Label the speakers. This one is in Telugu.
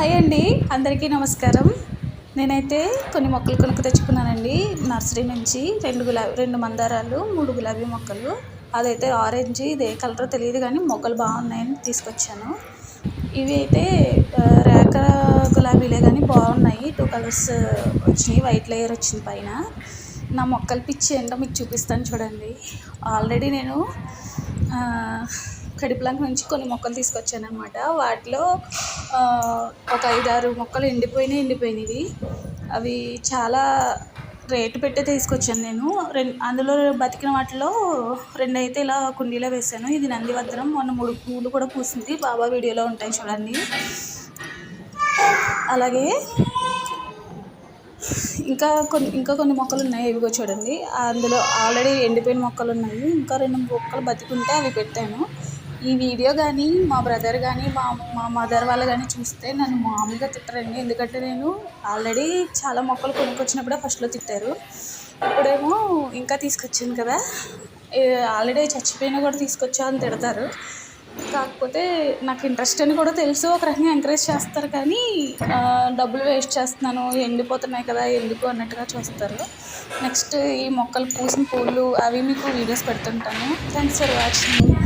Speaker 1: హాయ్ అండి అందరికీ నమస్కారం. నేనైతే కొన్ని మొక్కలు కొనుక్కు తెచ్చుకున్నానండి. నర్సరీ నుంచి రెండు గులాబీ రెండు మందారాలు మూడు గులాబీ మొక్కలు అదైతే ఆరెంజ్ ఇది ఏ కలరో తెలియదు కానీ మొక్కలు బాగున్నాయని తీసుకొచ్చాను. ఇవి అయితే రేక రేఖ గులాబీలే కానీ బాగున్నాయి. టూ కలర్స్ వచ్చినాయి వైట్ లేయర్ వచ్చింది పైన. నా మొక్కలు పిచ్చి ఏంటో మీకు చూపిస్తాను చూడండి. ఆల్రెడీ నేను ఆ, నుంచి కొన్ని మొక్కలు తీసుకొచ్చాను అనమాట వాటిలో ఒక ఐదారు మొక్కలు ఎండిపోయినాయి ఎండిపోయినవి. అవి చాలా రేటు పెట్టి తీసుకొచ్చాను నేను. రెండు అందులో బతికిన వాటిలో రెండైతే ఇలా కుండీలో వేసాను ఇది నందివద్రం మొన్న మూడు పూలు కూడా పూసింది. బాబా వీడియోలో ఉంటాయి చూడండి. అలాగే ఇంకా కొన్ని ఇంకా కొన్ని మొక్కలు ఉన్నాయి. ఇవిగో చూడండి. అందులో ఆల్రెడీ ఎండిపోయిన మొక్కలు ఉన్నాయి. ఇంకా రెండు మొక్కలు బతికుంటే అవి పెట్టాను. ఈ వీడియో కానీ మా బ్రదర్ కానీ మా మా మదర్ వాళ్ళు కానీ చూస్తే నన్ను మామూలుగా తిట్టరండి. ఎందుకంటే నేను ఆల్రెడీ చాలా మొక్కలు కొనుక్కొచ్చినప్పుడే ఫస్ట్లో తిట్టారు. ఇప్పుడేమో ఇంకా తీసుకొచ్చాను కదా. ఆల్రెడీ చచ్చిపోయినా కూడా తీసుకొచ్చా అని తిడతారు. కాకపోతే నాకు ఇంట్రెస్ట్ అని కూడా తెలుసు. ఒక రకంగా ఎంకరేజ్ చేస్తారు కానీ డబ్బులు వేస్ట్ చేస్తున్నాను. ఎండిపోతున్నాయి కదా ఎందుకు అన్నట్టుగా చూస్తారు. నెక్స్ట్ ఈ మొక్కలు పూసిన పూలు అవి మీకు వీడియోస్ పెడుతుంటాను. Thanks for watching.